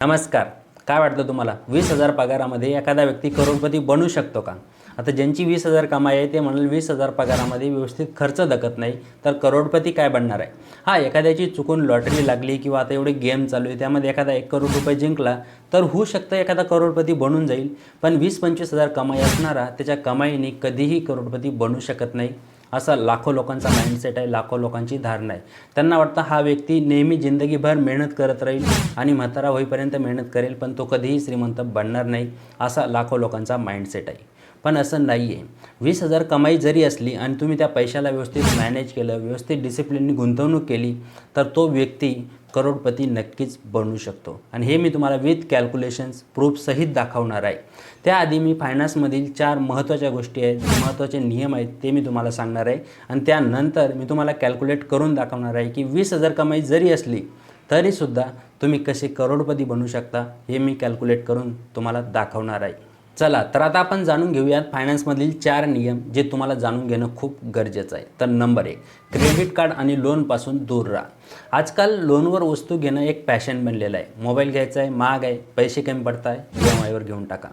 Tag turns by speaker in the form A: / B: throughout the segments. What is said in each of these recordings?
A: नमस्कार. काय वाटतं तुम्हाला? वीस हजार पगारामध्ये एखादा व्यक्ती करोडपती बनू शकतो का? आता ज्यांची वीस हजार कमाई आहे ते म्हणाल वीस हजार पगारामध्ये व्यवस्थित खर्च दखत नाही तर करोडपती काय बनणार आहे? हा एखाद्याची चुकून लॉटरी लागली किंवा आता एवढे गेम चालू आहे त्यामध्ये एखादा एक करोड रुपये जिंकला तर होऊ शकतं एखादा करोडपती बनून जाईल. पण वीस पंचवीस हजार कमाई असणारा त्याच्या कमाईने कधीही करोडपती बनू शकत नाही. असा लाखो लोकांचा माइंडसेट आहे लाखो लोकांची धारणा आहे. त्यांना वाटतं हा व्यक्ती नेहमी जिंदगीभर मेहनत करत राहील आणि म्हातारा होईपर्यंत मेहनत करेल पण तो कधीही श्रीमंत बनणार नाही असा लाखो लोकांचा माइंडसेट आहे. पण असं नाही आहे वीस हजार कमाई जरी असली आणि तुम्ही त्या पैशाला व्यवस्थित मॅनेज केलं व्यवस्थित डिसिप्लिननी गुंतवणूक केली तर तो व्यक्ती करोडपती नक्कीच बनू शकतो. आणि हे मी तुम्हाला विथ कॅल्क्युलेशन्स प्रूफसहित दाखवणार आहे. त्याआधी मी फायनान्समधील चार महत्त्वाच्या गोष्टी आहेत महत्त्वाचे नियम आहेत ते मी तुम्हाला सांगणार आहे. आणि त्यानंतर मी तुम्हाला कॅल्क्युलेट करून दाखवणार आहे की वीस हजार कमाई जरी असली तरीसुद्धा तुम्ही कसे करोडपती बनू शकता हे मी कॅल्क्युलेट करून तुम्हाला दाखवणार आहे. चला तर आता आपण जाणून घेऊयात फायनान्समधील चार नियम जे तुम्हाला जाणून घेणं खूप गरजेचं आहे. तर नंबर एक क्रेडिट कार्ड आणि लोनपासून दूर राहा. आजकाल लोनवर वस्तू घेणं एक पॅशन बनलेलं आहे. मोबाईल घ्यायचा आहे महाग आहे पैसे कमी पडत आहे ई एम आयवर घेऊन टाका.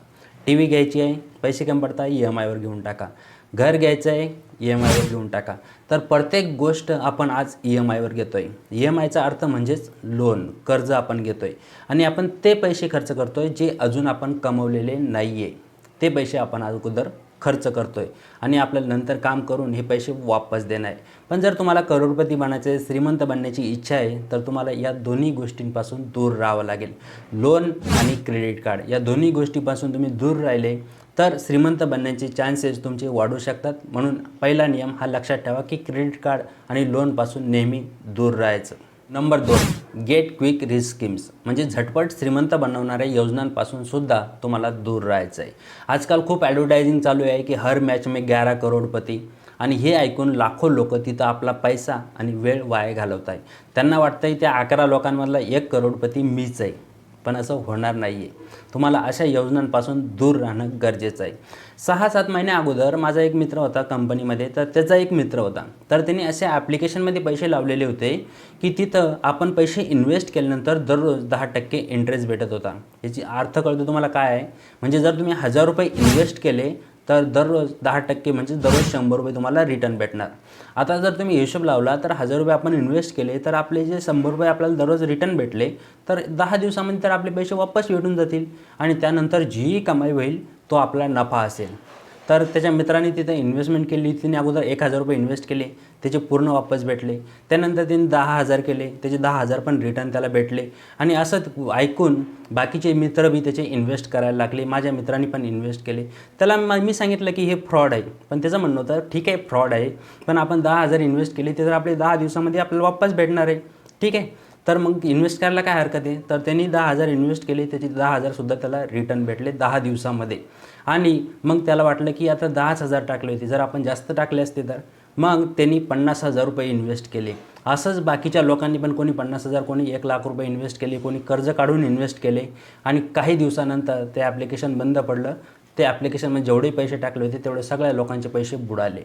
A: टी व्ही घ्यायची आहे पैसे कमी पडत आहे ई एम आयवर घेऊन टाका. घर घ्यायचं आहे ई एम आयवर घेऊन टाका. तर प्रत्येक गोष्ट आपण आज ई एम आयवर घेतो आहे ई एम आयचा अर्थ म्हणजेच लोन कर्ज आपण घेतो आहे आणि आपण ते पैसे खर्च करतो आहे जे अजून आपण कमवलेले नाही आहे ते पैसे आपण अगोदर खर्च करतो आहे आणि आपल्याला नंतर काम करून हे पैसे वापस देणं आहे. पण जर तुम्हाला करोडपती बनायचे श्रीमंत बनण्याची इच्छा आहे तर तुम्हाला या दोन्ही गोष्टींपासून दूर राहावं लागेल. लोन आणि क्रेडिट कार्ड या दोन्ही गोष्टीपासून तुम्ही दूर राहिले तर श्रीमंत बनण्याचे चान्सेस तुमचे वाढू शकतात. म्हणून पहिला नियम हा लक्षात ठेवा की क्रेडिट कार्ड आणि लोनपासून नेहमी दूर राहायचं. नंबर दोन गेट क्विक रिस्क स्कीम्स म्हणजे झटपट श्रीमंत बनवणाऱ्या योजनांपासून सुद्धा तुम्हाला दूर राहायचं आहे आजकाल खूप ॲडव्हर्टायझिंग चालू आहे की हर मॅच में ग्यारा करोडपती. आणि हे ऐकून लाखो लोक तिथं आपला पैसा आणि वेळ वाया घालवत आहे त्यांना वाटतं त्या अकरा लोकांमधला एक करोडपती मीच आहे. पण असं होणार नाही आहे तुम्हाला अशा योजनांपासून दूर राहणं गरजेचं आहे. सहा सात महिन्या अगोदर माझा एक मित्र होता कंपनीमध्ये तर त्याचा एक मित्र होता. तर त्याने अशा ॲप्लिकेशनमध्ये पैसे लावलेले होते की तिथं आपण पैसे इन्व्हेस्ट केल्यानंतर दररोज दहा टक्के इंटरेस्ट भेटत होता. याची अर्थ कळतो तुम्हाला काय आहे? म्हणजे जर तुम्ही हजार रुपये इन्व्हेस्ट केले तर दररोज दहा टक्के म्हणजे दररोज शंभर रुपये तुम्हाला रिटर्न भेटणार. आता जर तुम्ही हिशोब लावला तर हजार रुपये आपण इन्व्हेस्ट केले तर आपले जे शंभर रुपये आपल्याला दररोज रिटर्न भेटले तर दहा दिवसामध्ये तर आपले पैसे वापस भेटून जातील. आणि त्यानंतर जीही कमाई होईल तो आपला नफा असेल. तर त्याच्या मित्राने तिथे इन्व्हेस्टमेंट केली. तिने अगोदर एक हजार रुपये इन्व्हेस्ट केले. त्याचे पूर्ण वापस भेटले. त्यानंतर तिने दहा हजार केले. त्याचे दहा हजार पण रिटर्न त्याला भेटले. आणि असं ऐकून बाकीचे मित्र बी त्याचे इन्व्हेस्ट करायला लागले. माझ्या मित्रांनी पण इन्व्हेस्ट केले. त्याला मी सांगितलं की हे फ्रॉड आहे. पण त्याचं म्हणणं होतं ठीक आहे फ्रॉड आहे. पण आपण दहा हजार इन्व्हेस्ट केले ते तर आपले दहा दिवसामध्ये आपल्याला वापस भेटणार आहे. ठीक आहे? तर मग इन्व्हेस्ट करायला काय हरकत आहे? तर त्यांनी दहा हजार इन्व्हेस्ट केले त्याचे दहा हजारसुद्धा त्याला रिटर्न भेटले दहा दिवसामध्ये. आणि मग त्याला वाटलं की आता दहाच हजार टाकले होते. जर आपण जास्त टाकले असते तर? मग त्यांनी पन्नास हजार रुपये इन्व्हेस्ट केले. असंच बाकीच्या लोकांनी पण कोणी पन्नास हजार कोणी एक लाख रुपये इन्व्हेस्ट केले कोणी कर्ज काढून इन्व्हेस्ट केले. आणि काही दिवसानंतर ते ॲप्लिकेशन बंद पडलं. ते ॲप्लिकेशनमध्ये जेवढे पैसे टाकले होते तेवढे सगळ्या लोकांचे पैसे बुडाले.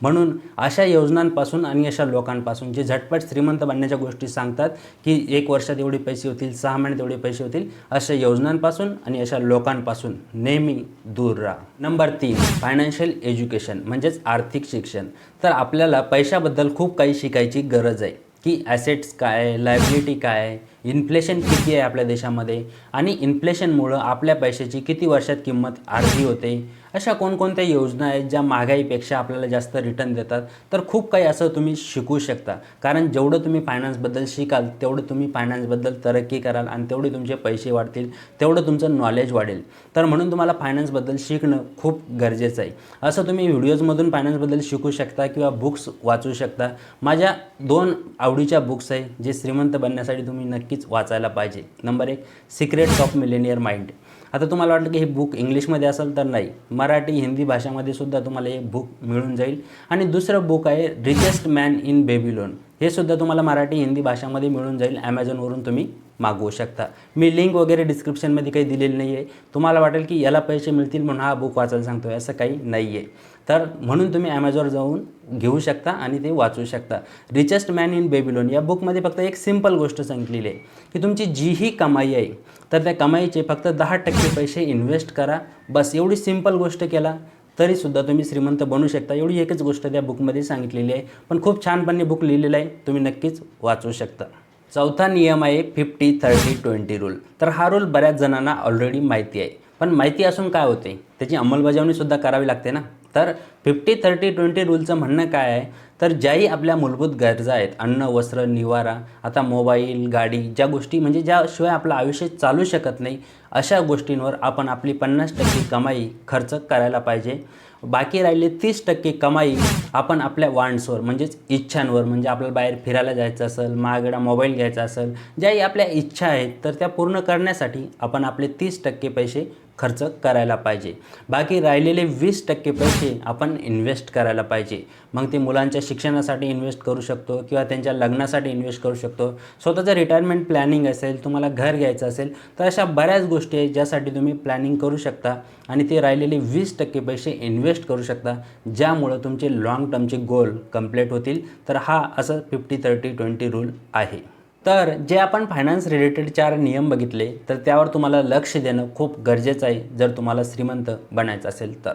A: म्हणून अशा योजनांपासून आणि अशा लोकांपासून जे झटपट श्रीमंत बनण्याच्या गोष्टी सांगतात की एक वर्षात एवढे पैसे होतील सहा महिन्यात एवढे पैसे होतील अशा योजनांपासून आणि अशा लोकांपासून नेहमी दूर राहा. नंबर तीन फायनान्शियल एज्युकेशन म्हणजेच आर्थिक शिक्षण. तर आपल्याला पैशाबद्दल खूप काही शिकायची गरज आहे की ॲसेट्स काय आहे लायबिलिटी काय आहे इन्फ्लेशन किती आहे आपल्या देशामध्ये आणि इन्फ्लेशनमुळं आपल्या पैशाची किती वर्षात किंमत अर्धी होते अशा कोणकोणत्या योजना आहेत ज्या महागाईपेक्षा आपल्याला जास्त रिटर्न देतात. तर खूप काही असं तुम्ही शिकू शकता. कारण जेवढं तुम्ही फायनान्सबद्दल शिकाल तेवढं तुम्ही फायनान्सबद्दल तरक्की कराल आणि तेवढे तुमचे पैसे वाढतील तेवढं तुमचं नॉलेज वाढेल. तर म्हणून तुम्हाला फायनान्सबद्दल शिकणं खूप गरजेचं आहे. असं तुम्ही व्हिडिओजमधून फायनान्सबद्दल शिकू शकता किंवा बुक्स वाचू शकता. माझ्या दोन आवडीच्या बुक्स आहे जे श्रीमंत बनण्यासाठी तुम्ही नक्कीच वाचायला पाहिजे. नंबर एक सिक्रेट्स ऑफ मिलेनियर माइंड आता तुम्हाला वाटलं की हे बुक इंग्लिशमध्ये असेल तर नाही. मराठी हिंदी भाषामध्ये सुद्धा तुम्हाला हे बुक मिळून जाईल. आणि दुसरं बुक आहे रिचेस्ट मॅन इन बेबीलोन हे सुद्धा तुम्हाला मराठी हिंदी भाषामध्ये मिळून जाईल. ॲमेझॉनवरून तुम्ही मागवू शकता. मी लिंक वगैरे डिस्क्रिप्शनमध्ये काही दिलेली नाही आहे तुम्हाला वाटेल की याला पैसे मिळतील म्हणून हा बुक वाचायला सांगतो आहे असं काही नाही आहे तर म्हणून तुम्ही ॲमेझॉन जाऊन घेऊ शकता आणि ते वाचू शकता. रिचेस्ट मॅन इन बेबीलोन या बुकमध्ये फक्त एक सिंपल गोष्ट सांगितलेली आहे की तुमची जीही कमाई आहे. तर त्या कमाईचे फक्त दहा टक्के पैसे इन्व्हेस्ट करा. बस एवढी सिंपल गोष्ट केला तरीसुद्धा तुम्ही श्रीमंत बनू शकता. एवढी एकच गोष्ट त्या बुकमध्ये सांगितलेली आहे. पण खूप छानपणे बुक लिहिलेलं आहे. तुम्ही नक्कीच वाचू शकता. चौथा नियम आहे फिफ्टी थर्टी ट्वेंटी रूल तर हा रूल बऱ्याच जणांना ऑलरेडी माहिती आहे. पण माहिती असून काय होते? त्याची अंमलबजावणीसुद्धा करावी लागते ना? तर फिफ्टी थर्टी ट्वेंटी रूलचं म्हणणं काय आहे? तर ज्याही आपल्या मूलभूत गरजा आहेत अन्न वस्त्र निवारा आता मोबाईल गाडी ज्या गोष्टी म्हणजे ज्याशिवाय आपलं आयुष्य चालू शकत नाही अशा गोष्टींवर आपण आपली पन्नास टक्के कमाई खर्च करायला पाहिजे. बाकी राहिले तीस टक्के कमाई आपण आपल्या वांड्सवर म्हणजेच इच्छांवर म्हणजे आपल्याला बाहेर फिरायला जायचं असेल महागडा मोबाईल घ्यायचा असेल ज्याही आपल्या इच्छा आहेत तर त्या पूर्ण करण्यासाठी आपण आपले तीस टक्के पैसे खर्च करायला पाहिजे. बाकी राहिलेले वीस टक्के पैसे आपण इन्व्हेस्ट करायला पाहिजे. मग ते मुलांच्या शिक्षणासाठी इन्व्हेस्ट करू शकतो किंवा त्यांच्या लग्नासाठी इन्व्हेस्ट करू शकतो. स्वतःचं रिटायरमेंट प्लॅनिंग असेल तुम्हाला घर घ्यायचं असेल तर अशा बऱ्याच गोष्टी आहेत ज्यासाठी तुम्ही प्लॅनिंग करू शकता आणि ते राहिलेले वीस टक्के पैसे इन्व्हेस्ट करू शकता. ज्यामुळं तुमचे लाँग टर्मचे गोल कंप्लीट होतील. तर हा असं फिफ्टी थर्टी ट्वेंटी रूल आहे. तर जे आपण फायनान्स रिलेटेड चार नियम बघितले तर त्यावर तुम्हाला लक्ष देणं खूप गरजेचं आहे जर तुम्हाला श्रीमंत बनायचं असेल तर.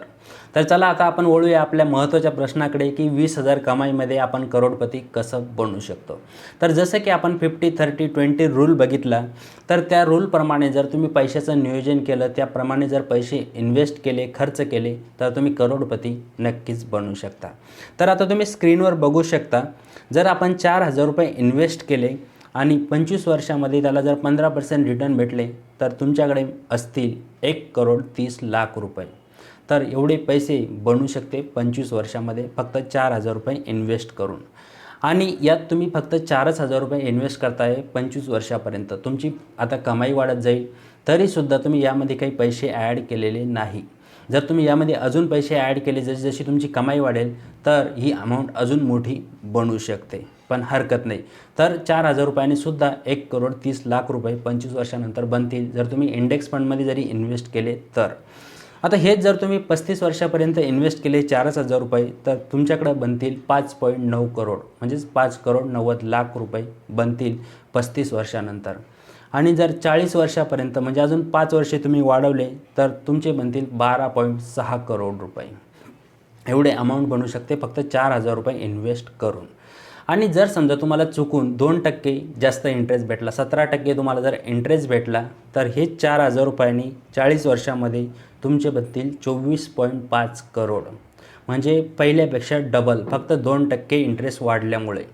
A: तर चला आता आपण वळूया आपल्या महत्त्वाच्या प्रश्नाकडे की वीस हजार कमाईमध्ये आपण करोडपती कसं बनू शकतो. तर जसं की आपण फिफ्टी थर्टी ट्वेंटी रूल बघितला तर त्या रूलप्रमाणे जर तुम्ही पैशाचं नियोजन केलं त्याप्रमाणे जर पैसे इन्व्हेस्ट केले खर्च केले तर तुम्ही करोडपती नक्कीच बनू शकता. तर आता तुम्ही स्क्रीनवर बघू शकता जर आपण चार हजार रुपये इन्व्हेस्ट केले आणि पंचवीस वर्षामध्ये त्याला जर पंधरा पर्सेंट रिटर्न भेटले तर तुमच्याकडे असतील एक करोड तीस लाख रुपये. तर एवढे पैसे बनू शकते पंचवीस वर्षामध्ये फक्त चार हजार रुपये इन्व्हेस्ट करून. आणि यात तुम्ही फक्त चारच हजार रुपये इन्व्हेस्ट करताय पंचवीस वर्षापर्यंत. तुमची आता कमाई वाढत जाईल तरीसुद्धा तुम्ही यामध्ये काही पैसे ॲड केलेले नाही. जर तुम्ही यामध्ये अजून पैसे ॲड केले जशी जशी तुमची कमाई वाढेल तर ही अमाऊंट अजून मोठी बनू शकते. पण हरकत नाही. तर चार हजार रुपयांनी सुद्धा एक करोड तीस लाख रुपये पंचवीस वर्षानंतर बनतील जर तुम्ही इंडेक्स फंडमध्ये जरी इन्व्हेस्ट केले तर. आता हेच जर तुम्ही पस्तीस वर्षापर्यंत इन्व्हेस्ट केले चारच हजार रुपये तर तुमच्याकडं बनतील पाच पॉईंट नऊ करोड म्हणजेच पाच करोड नव्वद लाख रुपये बनतील पस्तीस वर्षानंतर. आणि जर चाळीस वर्षापर्यंत म्हणजे अजून पाच वर्षे तुम्ही वाढवले तर तुमचे बनतील बारा पॉईंट सहा करोड रुपये. एवढे अमाऊंट बनू शकते फक्त चार हजार रुपये इन्व्हेस्ट करून. आणि जर समजा तुम्हाला चुकून दोन टक्के जास्त इंटरेस्ट भेटला सतरा टक्के तुम्हाला जर इंटरेस्ट भेटला तर हे चार हजार रुपयांनी चाळीस वर्षामध्ये तुमचे बनतील चोवीस पॉईंट पाच करोड. म्हणजे पहिल्यापेक्षा डबल फक्त दोन टक्के इंटरेस्ट वाढल्यामुळे.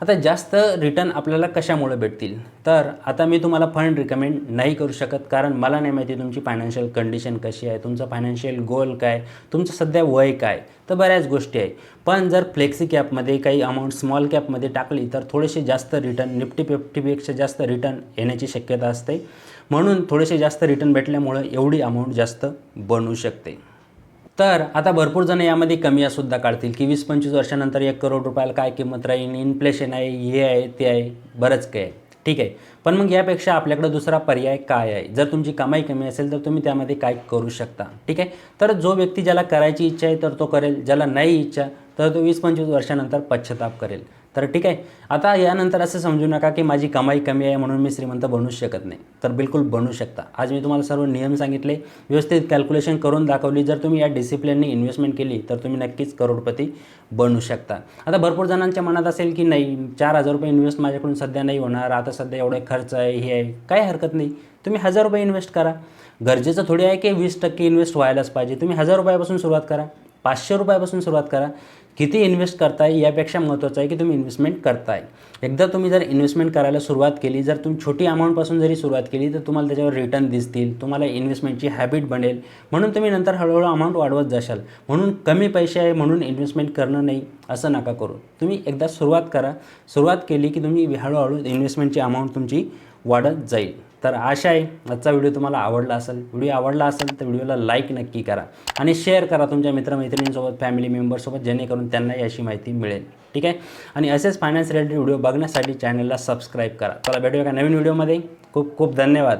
A: आता जास्त रिटर्न आपल्याला कशामुळे भेटतील? तर आता मी तुम्हाला फंड रिकमेंड नाही करू शकत कारण मला नाही माहिती तुमची फायनान्शियल कंडिशन कशी आहे तुमचं फायनान्शियल गोल काय तुमचं सध्या वय काय तर बऱ्याच गोष्टी आहे पण जर फ्लेक्सी कॅपमध्ये काही अमाऊंट स्मॉल कॅपमध्ये टाकली तर थोडेसे जास्त रिटर्न निफ्टी फिफ्टीपेक्षा जास्त रिटर्न येण्याची शक्यता असते. म्हणून थोडेसे जास्त रिटर्न भेटल्यामुळं एवढी अमाऊंट जास्त बनू शकते. तर आता भरपूर जण यामध्ये कमी सुद्धा काढतील की वीस पंचवीस वर्षानंतर एक करोड रुपयाला काय किंमत राहील इन्फ्लेशन आहे हे आहे ते आहे बरंच काय आहे. ठीक आहे. पण मग यापेक्षा आपल्याकडं दुसरा पर्याय काय आहे? जर तुमची कमाई कमी असेल तर तुम्ही त्यामध्ये काय करू शकता? ठीक आहे? तर जो व्यक्ती ज्याला करायची इच्छा आहे तर तो करेल ज्याला नाही इच्छा तर तो वीस पंचवीस वर्षानंतर पश्चाताप करेल. तर ठीक आहे. आता यानंतर असं समजू नका की माझी कमाई कमी आहे म्हणून मी श्रीमंत बनूच शकत नाही. तर बिलकुल बनू शकता. आज मी तुम्हाला सर्व नियम सांगितले व्यवस्थित कॅल्क्युलेशन करून दाखवली. जर तुम्ही या डिसिप्लिनने इन्व्हेस्टमेंट केली तर तुम्ही नक्कीच करोडपती बनू शकता. आता भरपूर जणांच्या मनात असेल की नाही चार हजार रुपये इन्व्हेस्ट माझ्याकडून सध्या नाही होणार. आता सध्या एवढे खर्च आहे हे आहे. काही हरकत नाही. तुम्ही हजार रुपये इन्व्हेस्ट करा. गरजेचं थोडी आहे की वीस टक्के इन्व्हेस्ट व्हायलाच पाहिजे. तुम्ही हजार रुपयापासून सुरुवात करा. पाचशे रुपयापासून सुरुवात करा. किती इन्व्हेस्ट करताय यापेक्षा महत्त्वाचं आहे की तुम्ही इन्व्हेस्टमेंट करताय. एकदा तुम्ही जर इन्व्हेस्टमेंट करायला सुरुवात केली जर तुम्ही छोटी अमाऊंटपासून जरी सुरुवात केली तर तुम्हाला त्याच्यावर रिटर्न दिसतील तुम्हाला इन्व्हेस्टमेंटची हॅबिट बनेल. म्हणून तुम्ही नंतर हळूहळू अमाऊंट वाढवत जाशाल. म्हणून कमी पैसे आहे म्हणून इन्व्हेस्टमेंट करणं नाही असं नका करू. तुम्ही एकदा सुरुवात करा. सुरुवात केली की तुम्ही हळूहळू इन्व्हेस्टमेंटची अमाऊंट तुमची वाढत जाईल. तर आशा आहे आजचा व्हिडिओ तुम्हाला आवडला असेल. व्हिडिओ आवडला असेल तर व्हिडिओला लाईक नक्की करा आणि शेअर करा तुमच्या मित्रमैत्रिणींसोबत फॅमिली मेंबरसोबत जेणेकरून त्यांनाही अशी माहिती मिळेल. ठीक आहे? आणि असेच फायनान्स रिलेटेड व्हिडिओ बघण्यासाठी चॅनलला सबस्क्राईब करा. चला भेटूया का नवीन व्हिडिओमध्ये. खूप खूप धन्यवाद.